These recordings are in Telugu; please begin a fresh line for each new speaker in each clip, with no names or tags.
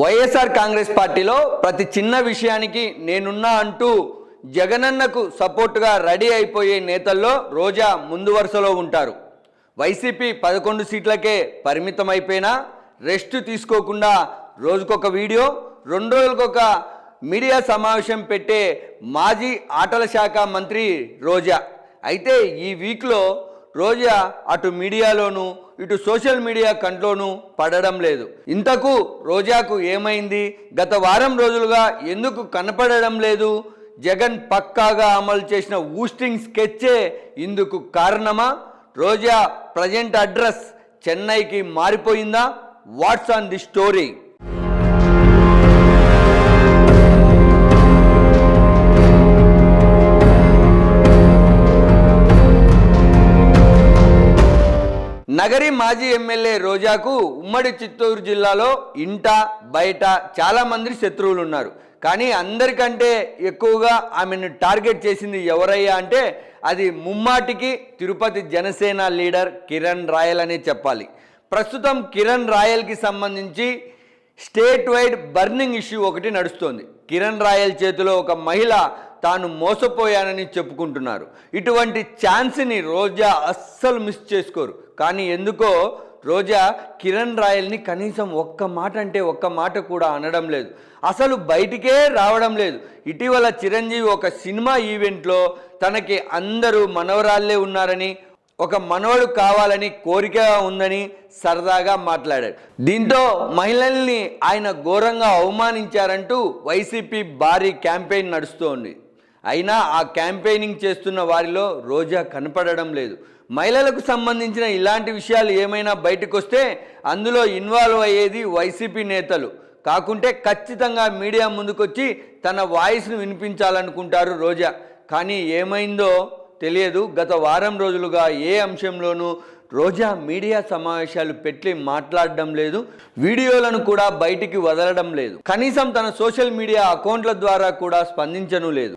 వైఎస్ఆర్ కాంగ్రెస్ పార్టీలో ప్రతి చిన్న విషయానికి నేనున్నా అంటూ జగనన్నకు సపోర్టుగా రెడీ అయిపోయే నేతల్లో రోజా ముందు వరుసలో ఉంటారు. వైసీపీ పదకొండు సీట్లకే పరిమితమైపోయినా రెస్ట్ తీసుకోకుండా రోజుకొక వీడియో రెండు రోజులకొక మీడియా సమావేశం పెట్టే మాజీ ఆటల శాఖ మంత్రి రోజా. అయితే ఈ వీక్లో రోజా అటు మీడియాలోనూ ఇటు సోషల్ మీడియా కంట్లోనూ పడడం లేదు. ఇంతకు రోజాకు ఏమైంది? గత వారం రోజులుగా ఎందుకు కనపడడం లేదు? జగన్ పక్కాగా అమలు చేసిన ఊస్టింగ్ స్కెచ్చే ఇందుకు కారణమా? రోజా ప్రజెంట్ అడ్రస్ చెన్నైకి మారిపోయిందా? What's on the story. Nagari మాజీ ఎమ్మెల్యే రోజాకు ఉమ్మడి చిత్తూరు జిల్లాలో ఇంట బయట చాలామంది శత్రువులు ఉన్నారు. కానీ అందరికంటే ఎక్కువగా ఆమెను టార్గెట్ చేసింది ఎవరయ్యా అంటే అది ముమ్మాటికి తిరుపతి జనసేన లీడర్ కిరణ్ రాయల్ అనే చెప్పాలి. ప్రస్తుతం కిరణ్ రాయల్కి సంబంధించి స్టేట్ వైడ్ బర్నింగ్ ఇష్యూ ఒకటి నడుస్తోంది. కిరణ్ రాయల్ చేతిలో ఒక మహిళ తాను మోసపోయానని చెప్పుకుంటున్నారు. ఇటువంటి ఛాన్స్ని రోజా అస్సలు మిస్ చేసుకోరు. కానీ ఎందుకో రోజా కిరణ్ రాయల్ని కనీసం ఒక్క మాట అంటే ఒక్క మాట కూడా అనడం లేదు. అసలు బయటికే రావడం లేదు. ఇటీవల చిరంజీవి ఒక సినిమా ఈవెంట్లో తనకి అందరూ మనవరాళ్ళే ఉన్నారని ఒక మనవడు కావాలని కోరిక ఉందని సరదాగా మాట్లాడాడు. దీంతో మహిళల్ని ఆయన ఘోరంగా అవమానించారంటూ వైసీపీ భారీ క్యాంపెయిన్ నడుస్తోంది. అయినా ఆ క్యాంపెయినింగ్ చేస్తున్న వారిలో రోజా కనపడడం లేదు. మహిళలకు సంబంధించిన ఇలాంటి విషయాలు ఏమైనా బయటకు వస్తే అందులో ఇన్వాల్వ్ అయ్యేది వైసీపీ నేతలు. కాకుంటే ఖచ్చితంగా మీడియా ముందుకొచ్చి తన వాయిస్ను వినిపించాలనుకుంటారు రోజా. కానీ ఏమైందో తెలియదు. గత వారం రోజులుగా ఏ అంశంలోనూ రోజా మీడియా సమావేశాలు పెట్టి మాట్లాడడం లేదు. వీడియోలను కూడా బయటికి వదలడం లేదు. కనీసం తన సోషల్ మీడియా అకౌంట్ల ద్వారా కూడా స్పందించను లేదు.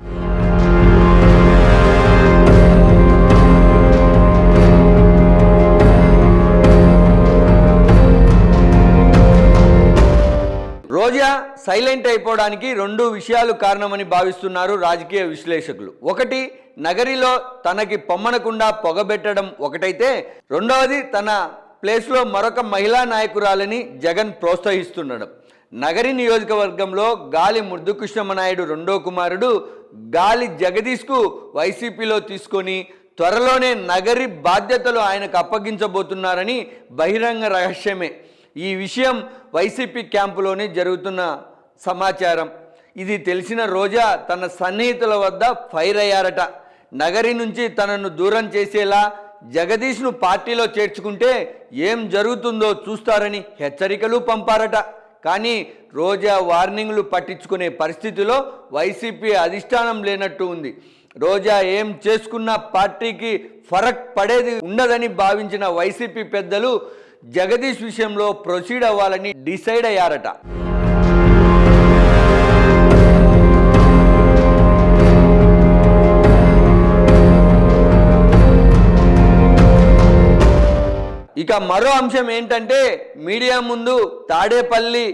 సైలెంట్ అయిపోవడానికి రెండు విషయాలు కారణమని భావిస్తున్నారు రాజకీయ విశ్లేషకులు. ఒకటి నగరిలో తనకి పొమ్మనకుండా పొగబెట్టడం ఒకటైతే రెండవది తన ప్లేస్లో మరొక మహిళా నాయకురాలని జగన్ ప్రోత్సహిస్తుండడం. నగరి నియోజకవర్గంలో గాలి ముద్దుకృష్ణమనాయుడు రెండో కుమారుడు గాలి జగదీష్కు వైసీపీలో తీసుకొని త్వరలోనే నగరి బాధ్యతలు ఆయనకు అప్పగించబోతున్నారని బహిరంగ రహస్యమే. ఈ విషయం వైసీపీ క్యాంపులోనే జరుగుతున్న సమాచారం. ఇది తెలిసిన రోజా తన సన్నిహితుల వద్ద ఫైర్ అయ్యారట. నగరి నుంచి తనను దూరం చేసేలా జగదీష్ను పార్టీలో చేర్చుకుంటే ఏం జరుగుతుందో చూస్తారని హెచ్చరికలు పంపారట. కానీ రోజా వార్నింగ్లు పట్టించుకునే పరిస్థితిలో వైసీపీ అధిష్టానం లేనట్టు ఉంది. రోజా ఏం చేసుకున్న పార్టీకి ఫరక్ పడేది ఉండదని భావించిన వైసీపీ పెద్దలు జగదీష్ విషయంలో ప్రొసీడ్ అవ్వాలని డిసైడ్ అయ్యారట. ఇక మరో అంశం ఏంటంటే మీడియా ముందు తాడేపల్లి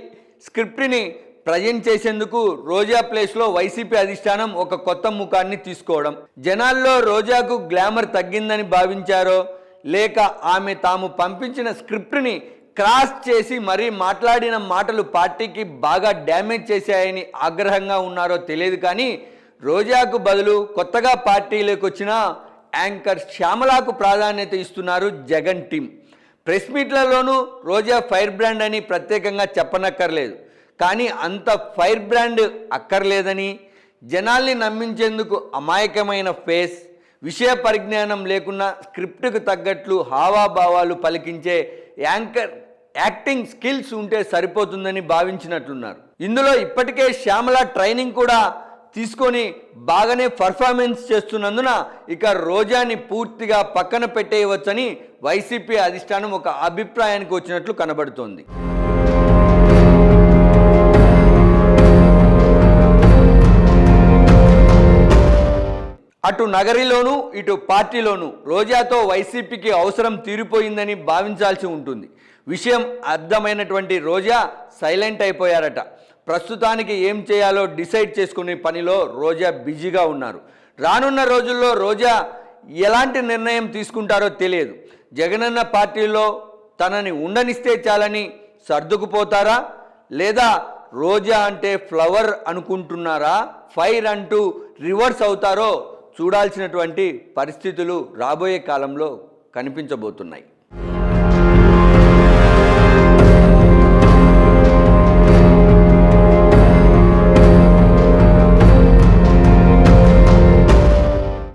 స్క్రిప్ట్ని ప్రజెంట్ చేసేందుకు రోజా ప్లేస్లో వైసీపీ అధిష్టానం ఒక కొత్త ముఖాన్ని తీసుకోవడం. జనాల్లో రోజాకు గ్లామర్ తగ్గిందని భావించారో లేక ఆమె తాము పంపించిన స్క్రిప్ట్ని క్రాస్ చేసి మరీ మాట్లాడిన మాటలు పార్టీకి బాగా డ్యామేజ్ చేశాయని ఆగ్రహంగా ఉన్నారో తెలియదు కానీ రోజాకు బదులు కొత్తగా పార్టీలోకి వచ్చిన యాంకర్ శ్యామలాకు ప్రాధాన్యత ఇస్తున్నారు జగన్ టీం. ప్రెస్ మీట్లలోనూ రోజా ఫైర్ బ్రాండ్ అని ప్రత్యేకంగా చెప్పనక్కర్లేదు. కానీ అంత ఫైర్ బ్రాండ్ అక్కర్లేదని జనాల్ని నమ్మించేందుకు అమాయకమైన ఫేస్ విషయ పరిజ్ఞానం లేకున్నా స్క్రిప్ట్కు తగ్గట్లు హావాభావాలు పలికించే యాంకర్ యాక్టింగ్ స్కిల్స్ ఉంటే సరిపోతుందని భావించినట్లున్నారు. ఇందులో ఇప్పటికే శ్యామల ట్రైనింగ్ కూడా తీసుకొని బాగానే పర్ఫార్మెన్స్ చేస్తున్నందున ఇక రోజాని పూర్తిగా పక్కన పెట్టేయవచ్చని వైసీపీ అధిష్టానం ఒక అభిప్రాయానికి వచ్చినట్లు కనబడుతోంది. అటు నగరిలోనూ ఇటు పార్టీలోనూ రోజాతో వైసీపీకి అవసరం తీరిపోయిందని భావించాల్సి ఉంటుంది. విషయం అర్థమైనటువంటి రోజా సైలెంట్ అయిపోయారట. ప్రస్తుతానికి ఏం చేయాలో డిసైడ్ చేసుకునే పనిలో రోజా బిజీగా ఉన్నారు. రానున్న రోజుల్లో రోజా ఎలాంటి నిర్ణయం తీసుకుంటారో తెలియదు. జగనన్న పార్టీలో తనని ఉండనిస్తే చాలని సర్దుకుపోతారా? లేదా రోజా అంటే ఫ్లవర్ అనుకుంటున్నారా? ఫైర్ అంటూ రివర్స్ అవుతారో చూడాల్సినటువంటి పరిస్థితులు రాబోయే కాలంలో కనిపించబోతున్నాయి.